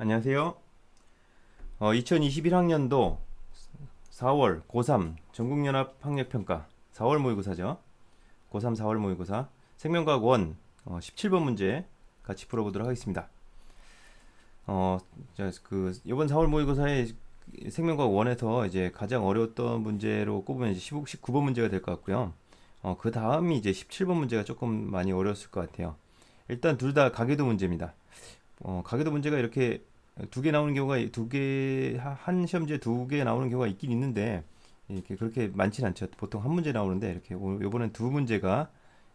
안녕하세요. 어, 2021학년도 4월 고3 전국연합 학력평가 4월 모의고사죠. 고3 4월 모의고사 생명과학 1 어, 17번 문제 같이 풀어보도록 하겠습니다. 어, 자, 그 이번 4월 모의고사에 생명과학 1에서 이제 가장 어려웠던 문제로 꼽으면 이제 15, 19번 문제가 될 것 같고요. 어, 그 다음이 이제 17번 문제가 조금 많이 어려웠을 것 같아요. 일단 둘 다 가계도 문제입니다. 어, 가계도 문제가 이렇게 두 개 나오는 경우가 두 개 한 시험지에 두 개 나오는 경우가 있긴 있는데 이렇게 그렇게 많지는 않죠. 보통 한 문제 나오는데 이렇게 오- 요번엔 두 문제가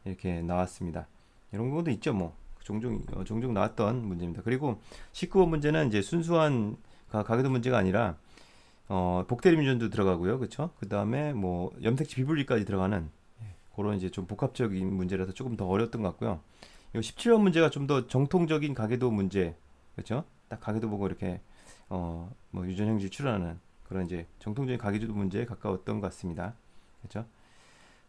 이렇게 나왔습니다. 이런 경우도 있죠, 뭐 종종 어, 종종 나왔던 문제입니다. 그리고 19번 문제는 이제 순수한 가, 가계도 문제가 아니라 어, 복대림전도 들어가고요, 그렇죠? 그 다음에 뭐 염색지 비분리까지 들어가는 그런 이제 좀 복합적인 문제라서 조금 더 어려웠던 것 같고요. 이 17번 문제가 좀 더 정통적인 가계도 문제, 그렇죠? 딱 가계도 보고 이렇게 어 뭐 유전형질 출하는 그런 이제 정통적인 가계도 문제에 가까웠던 것 같습니다. 그렇죠?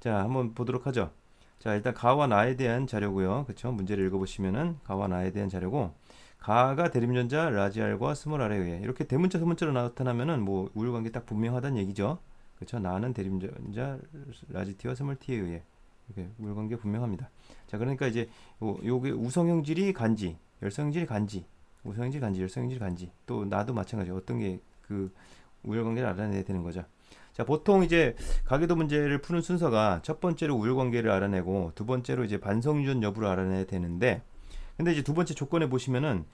자, 한번 보도록 하죠. 자, 일단 가와 나에 대한 자료고요. 그렇죠? 문제를 읽어보시면은 가와 나에 대한 자료고 가가 대립전자 라지 R과 스몰 R에 의해 이렇게 대문자 소문자로 나타나면은 뭐 우율관계 딱 분명하다는 얘기죠. 그렇죠? 나는 대립전자 라지 T와 스몰 T에 의해 우율관계 분명합니다. 자, 그러니까 이제 요, 요게 우성형질이 간지, 열성형질이 간지, 우성형질 간지, 열성형질 간지. 또 나도 마찬가지. 어떤 게 그 우열관계를 알아내야 되는 거죠. 자, 보통 이제 가계도 문제를 푸는 순서가 첫 번째로 우열관계를 알아내고 두 번째로 이제 반성유전 여부를 알아내야 되는데 근데 이제 두 번째 조건에 보시면은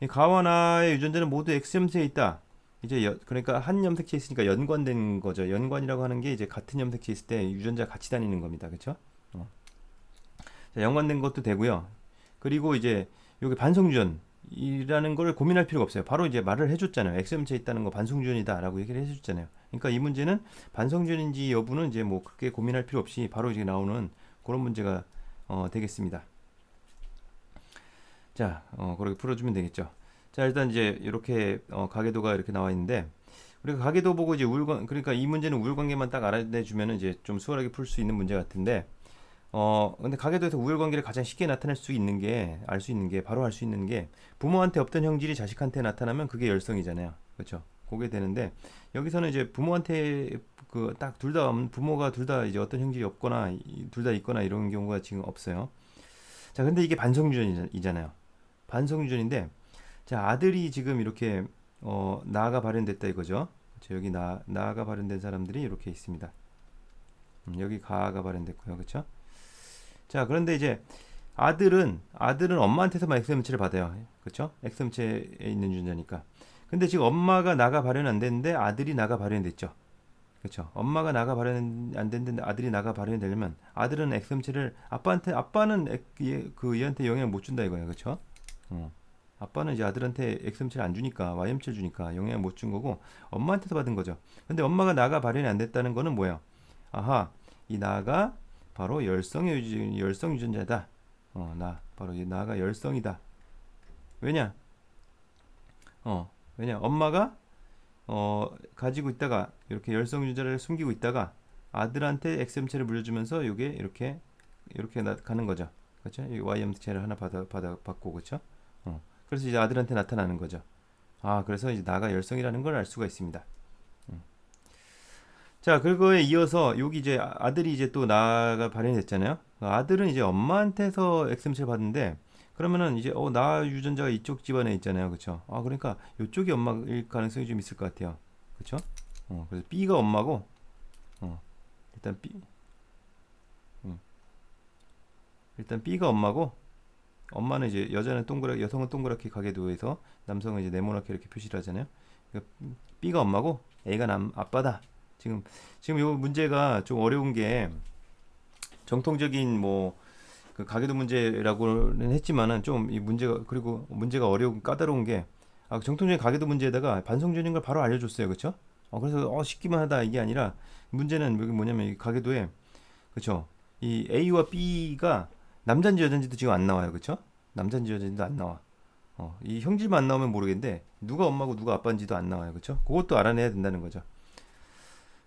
이 가와 나의 유전자는 모두 X염세에 있다. 이제 여- 그러니까 한 염색체에 있으니까 연관된 거죠. 연관이라고 하는 게 이제 같은 염색체에 있을 때 유전자 같이 다니는 겁니다. 그렇죠? 어. 자, 연관된 것도 되고요. 그리고 이제 여기 반성주전이라는 걸 고민할 필요가 없어요. 바로 이제 말을 해줬잖아요. X염체에 있다는 거 반성주전이다라고 얘기를 해줬잖아요. 그러니까 이 문제는 반성주전인지 여부는 이제 뭐 그렇게 고민할 필요 없이 바로 이제 나오는 그런 문제가 어, 되겠습니다. 자, 어, 그렇게 풀어주면 되겠죠. 자, 일단 이제 이렇게 어, 가계도가 이렇게 나와 있는데 우리가 가계도 보고 이제 우울 관 그러니까 이 문제는 우울 관계만 딱 알아내주면은 이제 좀 수월하게 풀 수 있는 문제 같은데 어 근데 가계도에서 우열 관계를 가장 쉽게 나타낼 수 있는 게 알 수 있는 게 바로 알 수 있는 게 부모한테 없던 형질이 자식한테 나타나면 그게 열성이잖아요. 그렇죠? 그게 되는데 여기서는 이제 부모한테 그 딱 둘 다 부모가 둘 다 이제 어떤 형질이 없거나 둘 다 있거나 이런 경우가 지금 없어요. 자 근데 이게 반성유전이잖아요. 반성유전인데 자 아들이 지금 이렇게 어 나가 발현됐다 이거죠. 그렇죠? 여기 나 나가 발현된 사람들이 이렇게 있습니다. 음, 여기 가가 발현됐고요. 그렇죠 자, 그런데 이제 아들은 아들은 엄마한테서만 X음체를 받아요. 그렇죠? X음체에 있는 유전자니까. 근데 지금 엄마가 나가 발현 안 됐는데 아들이 나가 발현됐죠. 그렇죠? 엄마가 나가 발현 안 됐는데 아들이 나가 발현되려면 아들은 X음체를 아빠한테 아빠는 그 얘한테 영향을 못 준다 이거예요. 그렇죠? 어. 아빠는 이제 아들한테 X음체를 안 주니까 Y음체를 주니까 영향을 못 준 거고 엄마한테서 받은 거죠. 근데 엄마가 나가 발현이 안 됐다는 거는 뭐예요? 아하, 이 나가 바로 열성의 유전, 열성 유전자다. 어, 나 바로 이 나가 열성이다. 왜냐? 어, 왜냐? 엄마가 어 가지고 있다가 이렇게 열성 유전자를 숨기고 있다가 아들한테 X염체를 물려주면서 이게 이렇게 이렇게 나, 가는 거죠. 그렇죠? 이 Y염체를 하나 받아 받아 받고 그렇죠? 어. 그래서 이제 아들한테 나타나는 거죠. 아, 그래서 이제 나가 열성이라는 걸 알 수가 있습니다. 자, 그거에 이어서 여기 이제 아- 아들이 이제 또 나가 발현이 됐잖아요. 아들은 이제 엄마한테서 X음체를 받는데 그러면은 이제 어, 나 유전자가 이쪽 집안에 있잖아요. 그렇죠? 아, 그러니까 이쪽이 엄마일 가능성이 좀 있을 것 같아요. 그렇죠? 어, 그래서 B가 엄마고 어, 일단 B 음, 일단 B가 엄마고 엄마는 이제 여자는 동그랗게 여성은 동그랗게 가계도에서 남성은 이제 네모나게 이렇게 표시를 하잖아요. 그러니까 B가 엄마고 A가 남 아빠다. 지금 지금 요 문제가 좀 어려운 게 정통적인 뭐 그 가계도 문제라고는 했지만은 좀 이 문제가 그리고 문제가 어려운 까다로운 게 아, 정통적인 가계도 문제에다가 반성전인 걸 바로 알려줬어요, 그렇죠? 어, 그래서 어, 쉽기만 하다 이게 아니라 문제는 여기 뭐냐면 이 가계도에 그렇죠? 이 A와 B가 남자인지 여자인지도 지금 안 나와요, 그렇죠? 남자인지 여자인지도 안 나와. 어, 이 형질만 안 나오면 모르겠는데 누가 엄마고 누가 아빠인지도 안 나와요, 그렇죠? 그것도 알아내야 된다는 거죠.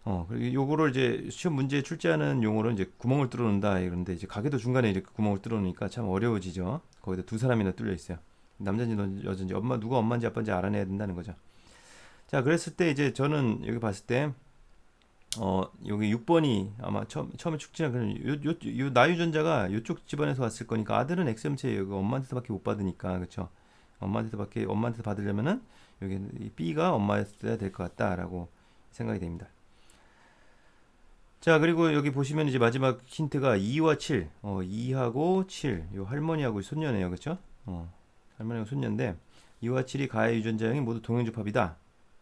어, 그리고 요거를 이제 시험 문제에 출제하는 용어로 이제 구멍을 뚫어 놓는다 이런데 이제 가게도 중간에 이렇게 구멍을 뚫어 놓으니까 참 어려워지죠. 거기다 두 사람이나 뚫려 있어요. 남자인지 여자인지 엄마 누가 엄마인지 아빠인지 알아내야 된다는 거죠. 자, 그랬을 때 이제 저는 여기 봤을 때 어, 여기 6번이 아마 처음, 처음에 축지나 그런 요, 요, 요 나유전자가 요쪽 집안에서 왔을 거니까 아들은 엑셈체 여기 엄마한테서밖에 못 받으니까 그쵸 엄마한테서밖에 엄마한테서 받으려면은 여기 이 B가 엄마였어야 될 것 같다라고 생각이 됩니다. 자 그리고 여기 보시면 이제 마지막 힌트가 2와 7 어, 2하고 7 요 할머니하고 손녀네요. 그쵸? 어, 할머니하고 손녀인데 2와 7이 가해 유전자형이 모두 동형접합이다.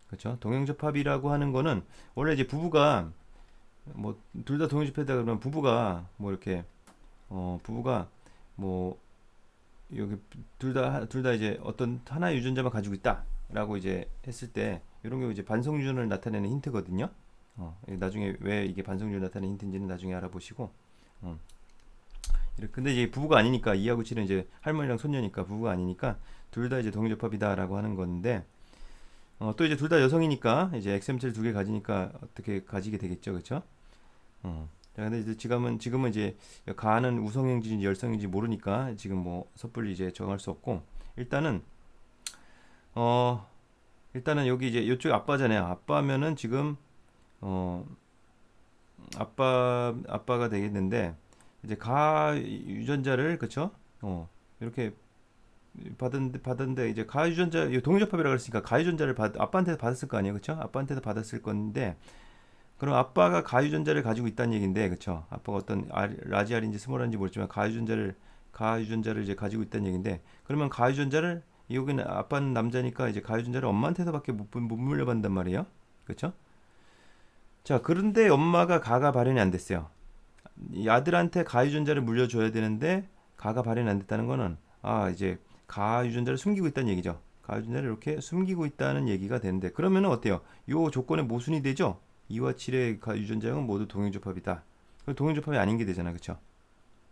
그렇죠? 동형접합이라고 하는 거는 원래 이제 부부가 뭐 둘 다 동형접합이다 그러면 부부가 뭐 이렇게 어 부부가 뭐 여기 둘 다 둘 다 이제 어떤 하나의 유전자만 가지고 있다라고 이제 했을 때 이런 게 이제 반성 유전을 나타내는 힌트거든요. 어, 나중에 왜 이게 반성 유전 나타내는 힌트인지는 나중에 알아보시고. 어. 근데 이제 부부가 아니니까 이하고 칠은 이제 할머니랑 손녀니까 부부가 아니니까 둘 다 이제 동형접합이다라고 하는 건데 어, 또 이제 둘 다 여성이니까 이제 XM7 두 개 가지니까 어떻게 가지게 되겠죠, 그렇죠? 어. 자, 근데 이제 지금은 지금은 이제 가는 우성행진인지 열성인지 모르니까 지금 뭐 섣불리 이제 정할 수 없고 일단은 어 일단은 여기 이제 이쪽 아빠잖아요. 아빠면은 지금 어 아빠 아빠가 되겠는데 이제 가 유전자를 그쵸? 어 이렇게 받은 받은데 이제 가 유전자 동유접합이라고 그랬으니까 가 유전자를 받 아빠한테서 받았을 거 아니에요, 그렇죠? 아빠한테서 받았을 건데 그럼 아빠가 가 유전자를 가지고 있다는 얘기인데, 그렇죠? 아빠가 어떤 알, 라지알인지 스몰알인지 모르지만 가 유전자를 가 유전자를 이제 가지고 있다는 얘기인데 그러면 가 유전자를 여기는 아빠는 남자니까 이제 가 유전자를 엄마한테서밖에 못, 못 물려받는단 말이에요, 그렇죠? 자, 그런데 엄마가 가가 발현이 안 됐어요. 이 아들한테 가 유전자를 물려줘야 되는데 가가 발현이 안 됐다는 거는 아 이제 가하 유전자를 숨기고 있다는 얘기죠. 가하 유전자를 이렇게 숨기고 있다는 얘기가 되는데 그러면은 어때요? 요 조건에 모순이 되죠? 2와 7의 가하 유전자형은 모두 동형접합이다. 그럼 동형접합이 아닌 게 되잖아, 그쵸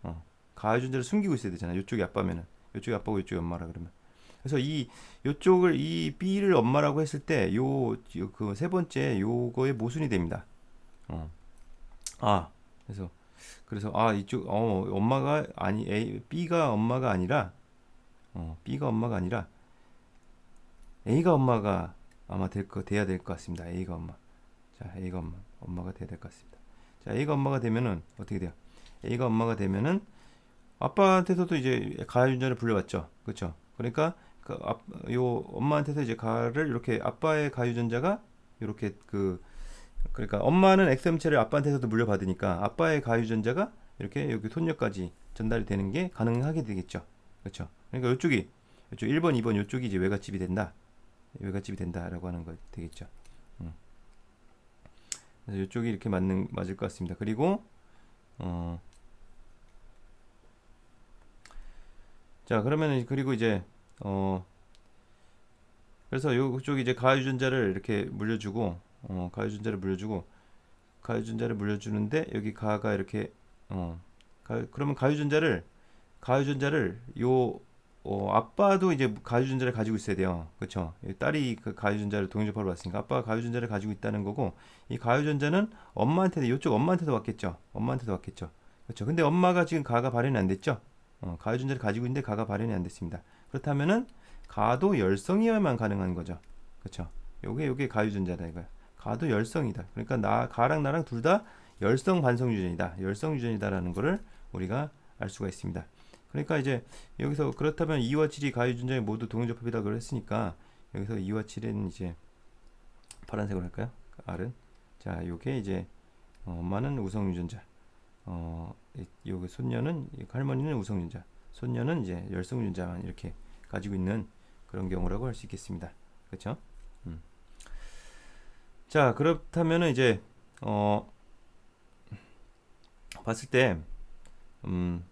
어. 가하 유전자를 숨기고 있어야 되잖아. 요쪽이 아빠면은 요쪽이 아빠고 요쪽이 엄마라 그러면. 그래서 이 요쪽을 이 B를 엄마라고 했을 때 요 그 세 번째 요거에 모순이 됩니다. 어. 아 그래서 그래서 아 이쪽 어 엄마가 아니 A B가 엄마가 아니라 어, B가 엄마가 아니라 A가 엄마가 아마 될 거, 돼야 될 것 같습니다. A가 엄마. 자, A가 엄마, 엄마가 돼야 될 것 같습니다. 자, A가 엄마가 되면은 어떻게 돼요? A가 엄마가 되면은 아빠한테서도 이제 가해 유전자를 불려왔죠. 그렇죠? 그러니까 그 아, 요 엄마한테서 이제 가를 이렇게 아빠의 가해 유전자가 이렇게 그 그러니까 엄마는 X음체를 아빠한테서도 물려받으니까 아빠의 가해 유전자가 이렇게 여기 손녀까지 전달이 되는 게 가능하게 되겠죠. 그렇죠? 그러니까 이쪽이 이쪽 1번, 2번 이쪽이 이제 외갓집이 된다. 외갓집이 된다라고 하는 거 되겠죠. 음. 그래서 이쪽이 이렇게 맞는 맞을 것 같습니다. 그리고 어. 자, 그러면은 그리고 이제 어 그래서 이쪽이 이제 가유전자를 이렇게 물려주고 어, 가유전자를 물려주고 가유전자를 물려주는데 여기 가가 이렇게 어 가, 그러면 가유전자를 가유전자를 요 어, 아빠도 이제 가유전자를 가지고 있어야 돼요. 그렇죠? 딸이 그 가유전자를 동일접하러 왔으니까 아빠가 가유전자를 가지고 있다는 거고 이 가유전자는 엄마한테도 이쪽 엄마한테도 왔겠죠. 엄마한테도 왔겠죠. 그렇죠? 근데 엄마가 지금 가가 발현이 안 됐죠. 어, 가유전자를 가지고 있는데 가가 발현이 안 됐습니다. 그렇다면은 가도 열성이어야만 가능한 거죠. 그렇죠? 요게 요게 가유전자다 이거야. 가도 열성이다. 그러니까 나 가랑 나랑 둘 다 열성 반성 유전이다. 열성 유전이다라는 거를 우리가 알 수가 있습니다. 그러니까 이제 여기서 그렇다면 2와 7이 가유전자에 모두 동일접합이다 그랬으니까 여기서 2와 7은 이제 파란색으로 할까요? R은 자 요게 이제 어, 엄마는 우성 유전자 어 요게 손녀는 할머니는 우성 유전자 손녀는 이제 열성유전자만 이렇게 가지고 있는 그런 경우라고 할 수 있겠습니다. 그렇죠? 음. 자 그렇다면은 이제 어 봤을 때 음.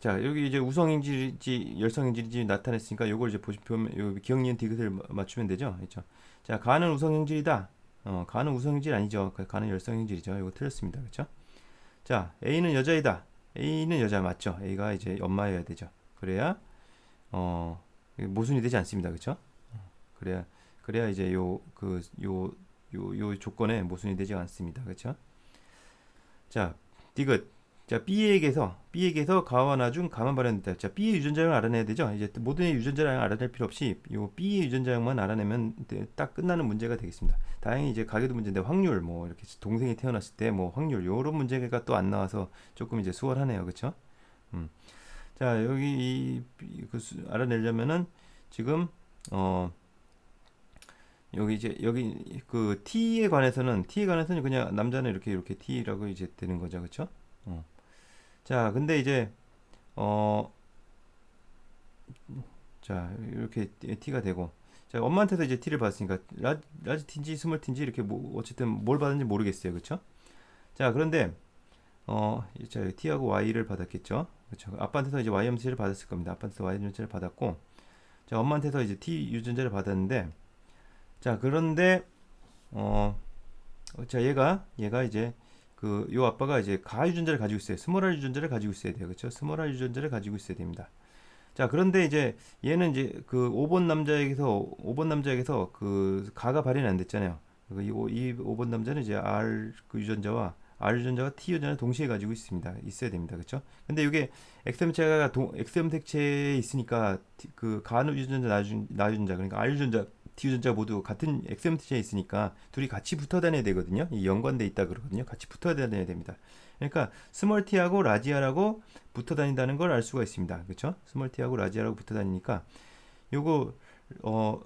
자 여기 이제 우성인질인지 열성인질인지 나타냈으니까 요걸 이제 보시면 요 기억니은 디귿을 맞추면 되죠 그렇죠 자 가는 우성인질이다 어 가는 우성인질 아니죠 가는 열성인질이죠 이거 틀렸습니다 그렇죠 자 A는 여자이다 A는 여자 맞죠? A가 이제 엄마여야 되죠. 그래야 어 모순이 되지 않습니다. 그렇죠 그래야 그래야 이제 요 그 요 요 요 조건에 모순이 되지 않습니다. 그렇죠 자 디귿 자, B에게서 B에게서 가와 나 중 가만 발현됐다. 자, B의 유전자형을 알아내야 되죠. 이제 모든 유전자형을 알아낼 필요 없이 요 B의 유전자형만 알아내면 돼- 딱 끝나는 문제가 되겠습니다. 다행히 이제 가계도 문제인데 확률 뭐 이렇게 동생이 태어났을 때 뭐 확률 요런 문제가 또 안 나와서 조금 이제 수월하네요. 그렇죠? 음. 자, 여기 이, 이- 그 수- 알아내려면은 지금 어 여기 이제 여기 그 T에 관해서는 T에 관해서는 그냥 남자는 이렇게 이렇게 T라고 이제 되는 거죠. 그렇죠? 어. 자, 근데 이제 어 자, 이렇게 T가 되고 자, 엄마한테서 이제 T를 받았으니까 라, 라지 T인지 스몰 T인지 이렇게 뭐 어쨌든 뭘 받았는지 모르겠어요. 그렇죠? 자, 그런데 어, 자, T하고 Y를 받았겠죠? 그렇죠? 아빠한테서 이제 Y 염세를 받았을 겁니다. 아빠한테서 Y 염세를 받았고 자, 엄마한테서 이제 T 유전자를 받았는데 자, 그런데 어, 자, 얘가 얘가 이제 그 요 아빠가 이제 가 유전자를 가지고 있어요. 스몰 R 유전자를 가지고 있어야 돼요. 그렇죠? 스몰 R 유전자를 가지고 있어야 됩니다. 자, 그런데 이제 얘는 이제 그 5번 남자에게서 5번 남자에게서 그 가가 발현이 안 됐잖아요. 그 이, 오- 이 5번 남자는 이제 R 그 유전자와 R 유전자와 T 유전자를 동시에 가지고 있습니다. 있어야 됩니다. 그렇죠? 근데 이게 XM체가 동, XM택체에 있으니까 T- 그 가누 유전자 나 유전자 그러니까 R 유전자 T 유전자 모두 같은 XM택체에 있으니까 둘이 같이 붙어 다녀야 되거든요. 이 연관돼 있다 그러거든요. 같이 붙어 다녀야 됩니다. 그러니까 스몰 t하고 라지아라고 붙어 다닌다는 걸 알 수가 있습니다. 그렇죠? 스몰 t하고 라지아라고 붙어 다니니까 요거 어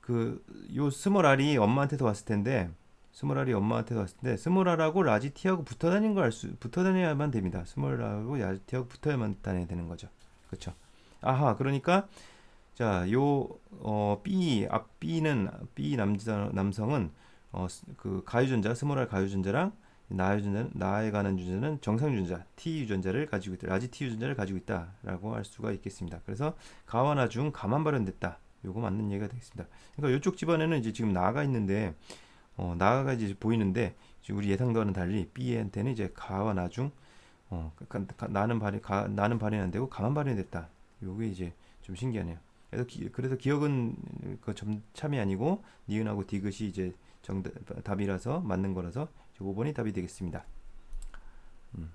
그 요 스몰 r이 엄마한테서 왔을 텐데 스몰 r이 엄마한테서 왔을 때 스몰 r하고 라지 t하고 붙어 다니는 걸알 수 붙어 다녀야만 됩니다. 스몰 r하고 라지 t하고 붙어야만 다녀야 되는 거죠. 그렇죠? 아하 그러니까 자, 요, 어, B, 앞 B는, B 남자, 남성은, 어, 스- 그, 가유전자, 스몰 가유전자랑, 나 유전자, 나에 관한 유전자는 정상 유전자, T 유전자를 가지고 있다. 라지 T 유전자를 가지고 있다라고 할 수가 있겠습니다. 그래서 가와 나 중 가만 발현됐다. 요거 맞는 얘기가 되겠습니다. 그러니까 요쪽 집안에는 이제 지금 나가 있는데, 어, 나가 이제 보이는데, 지금 우리 예상과는 달리 B한테는 이제 가와 나중, 어, 가, 가- 나는 발현, 가, 나는 발현 안 되고 가만 발현됐다. 요게 이제 좀 신기하네요. 그래서 기, 그래서 기억은 그 점참이 아니고 니은하고 디귿이 이제 정답이라서 맞는 거라서 5번이 답이 되겠습니다. 음.